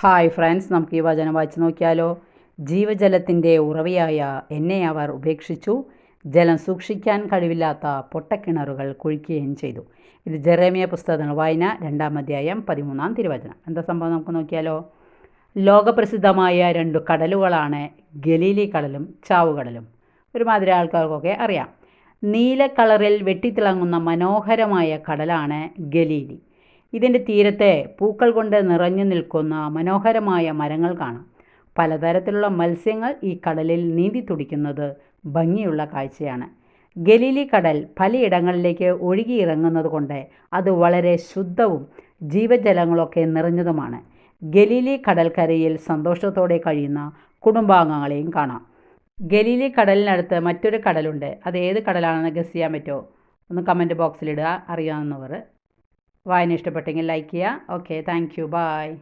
Hi friends നമുക്ക് ഈ വചനം വായിച്ചു നോക്കിയാലോ. ജീവജലത്തിന്റെ ഉറവയായ എന്നെ അവർ ഉപേക്ഷിച്ചു. ജലം സൂക്ഷിക്കാൻ കഴിവില്ലാത്ത പൊട്ടക്കിണറുകൾ കുഴിക്കുകയും ചെയ്തു. ഇത് ജെറേമിയ പുസ്തകങ്ങൾ വായന രണ്ടാം അധ്യായം പതിമൂന്നാം തിരുവചനം. എന്താ സംഭവം നമുക്ക് നോക്കിയാലോ? ലോകപ്രസിദ്ധമായ രണ്ട് കടലുകളാണ് ഗലീലി കടലും ചാവുകടലും. ഒരുമാതിരി ആൾക്കാർക്കൊക്കെ അറിയാം. നീല കളറിൽ വെട്ടിത്തിളങ്ങുന്ന മനോഹരമായ കടലാണ് ഗലീലി. ഇതിന്റെ തീരത്തെ പൂക്കൾ കൊണ്ട് നിറഞ്ഞു നിൽക്കുന്ന മനോഹരമായ മരങ്ങൾ കാണാം. പലതരത്തിലുള്ള മത്സ്യങ്ങൾ ഈ കടലിൽ നീന്തി തുടിക്കുന്നത് ഭംഗിയുള്ള കാഴ്ചയാണ്. ഗലീലി കടൽ പലയിടങ്ങളിലേക്ക് ഒഴുകിയിറങ്ങുന്നത് കൊണ്ട് അത് വളരെ ശുദ്ധവും ജീവജലങ്ങളൊക്കെ നിറഞ്ഞതുമാണ്. ഗലീലി കടൽക്കരയിൽ സന്തോഷത്തോടെ കഴിയുന്ന കുടുംബാംഗങ്ങളെയും കാണാം. ഗലീലി കടലിനടുത്ത് മറ്റൊരു കടലുണ്ട്. അത് ഏത് കടലാണെന്ന് ഗസ് ചെയ്യാൻ പറ്റുമോ? ഒന്ന് കമന്റ് ബോക്സിലിടുക അറിയാവുന്നവർ വായന ഇഷ്ടപ്പെട്ടെങ്കിൽ ലൈക്ക് ചെയ്യുക. Okay thank you bye